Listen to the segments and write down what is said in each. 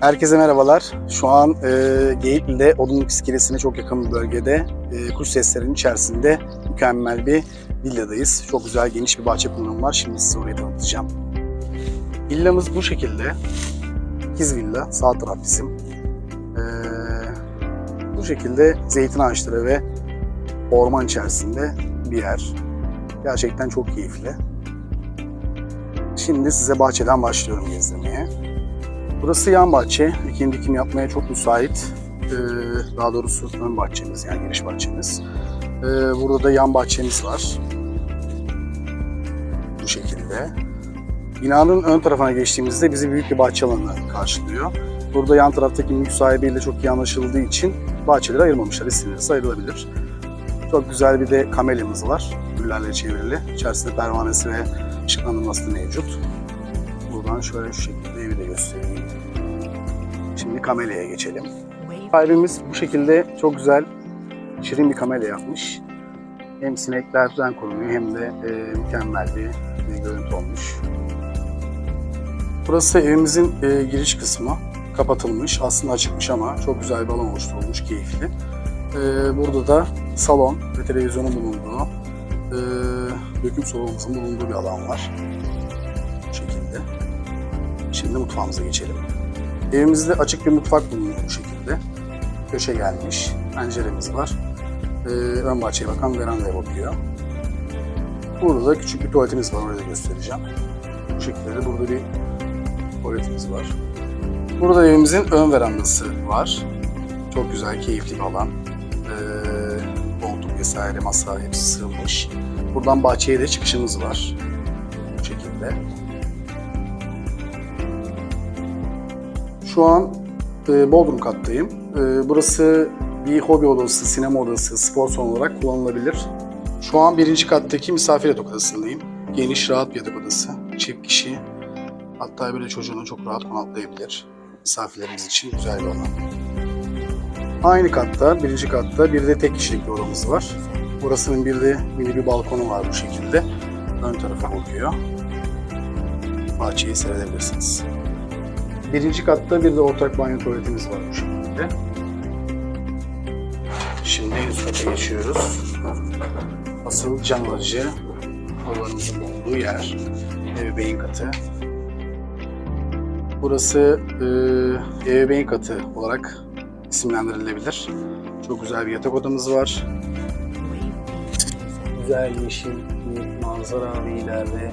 Herkese merhabalar. Şu an e, Geyikli'de Odunluk İskelesi'ne çok yakın bir bölgede e, kuş seslerinin içerisinde mükemmel bir villadayız. Çok güzel geniş bir bahçe kullanımı var. Şimdi size orayı tanıtacağım. Villamız bu şekilde. İkiz villa. Sağ taraf bizim. E, bu şekilde zeytin ağaçları ve orman içerisinde bir yer. Gerçekten çok keyifli. Şimdi size bahçeden başlıyorum gezdirmeye. Burası yan bahçe. Ekim dikim yapmaya çok müsait. Ee, daha doğrusu ön bahçemiz yani giriş bahçemiz. Ee, burada da yan bahçemiz var. Bu şekilde. Binanın ön tarafına geçtiğimizde bizi büyük bir bahçe alanı karşılıyor. Burada yan taraftaki mülk sahibiyle çok iyi anlaşıldığı için bahçeleri ayırmamışlar. İstenirse ayrılabilir. Çok güzel bir de kamelyamız var. Güllerle çevrili. İçerisinde pervanesi ve ışıklandırması mevcut. Buradan şöyle şu şekilde evi de göstereyim. Şimdi kamelyaya geçelim. Sahibimiz bu şekilde çok güzel, şirin bir kamelya yapmış. Hem sineklerden korunuyor hem de e, mükemmel bir, bir görüntü olmuş. Burası evimizin e, giriş kısmı. Kapatılmış, aslında açıkmış ama çok güzel bir alan oluşturulmuş, keyifli. E, burada da salon ve televizyonun bulunduğu, e, döküm sobamızın bulunduğu bir alan var. Bu şekilde. Şimdi mutfağımıza geçelim. Evimizde açık bir mutfak bulunuyor bu şekilde. Köşe gelmiş, penceremiz var. Ee, ön bahçeye bakan verandaya bakıyor. Burada da küçük bir tuvaletimiz var, orayı da göstereceğim. Bu şekilde de burada bir tuvaletimiz var. Burada evimizin ön verandası var. Çok güzel, keyifli bir alan. Ee, vesaire, masa hepsi sığılmış. Buradan bahçeye de çıkışımız var. Bu şekilde. Şu an e, Bodrum kattayım. E, burası bir hobi odası, sinema odası, spor salonu olarak kullanılabilir. Şu an birinci kattaki misafir yatak odasındayım. Geniş, rahat bir yatak odası. Çift kişi, hatta böyle çocuğunu çok rahat konaklayabilir. Misafirlerimiz için güzel bir alan. Aynı katta, birinci katta bir de tek kişilik bir odamız var. Burasının bir de mini bir balkonu var bu şekilde. Ön tarafa bakıyor. Bahçeyi seyredebilirsiniz. Birinci katta bir de ortak banyo tuvaletimiz var bu şekilde. Şimdi üst kata geçiyoruz. Asıl can alıcı odalarımızın bulunduğu yer. Ebeveyn katı. Burası e, ebeveyn katı olarak isimlendirilebilir. Çok güzel bir yatak odamız var. Güzel yeşil bir manzara ve ileride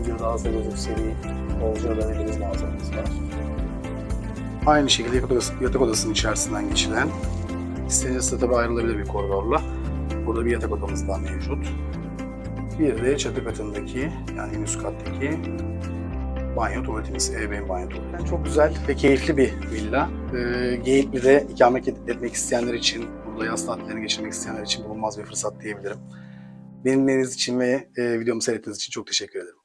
videoda az da gözükse bir bolca deniz manzaramız var. Aynı şekilde yatak, odası, yatak odasının içerisinden geçilen istenirse tabi ayrılabilir bir koridorla. Burada bir yatak odamız daha mevcut. Bir de çatı katındaki yani en üst kattaki banyo tuvaletimiz, ebeveyn banyo tuvaleti. Yani çok güzel ve keyifli bir villa. Ee, Geyikli'de ikamet etmek isteyenler için, burada yaz tatillerini geçirmek isteyenler için bulunmaz bir fırsat diyebilirim. Benimlediğiniz için ve e, videomu seyrettiğiniz için çok teşekkür ederim.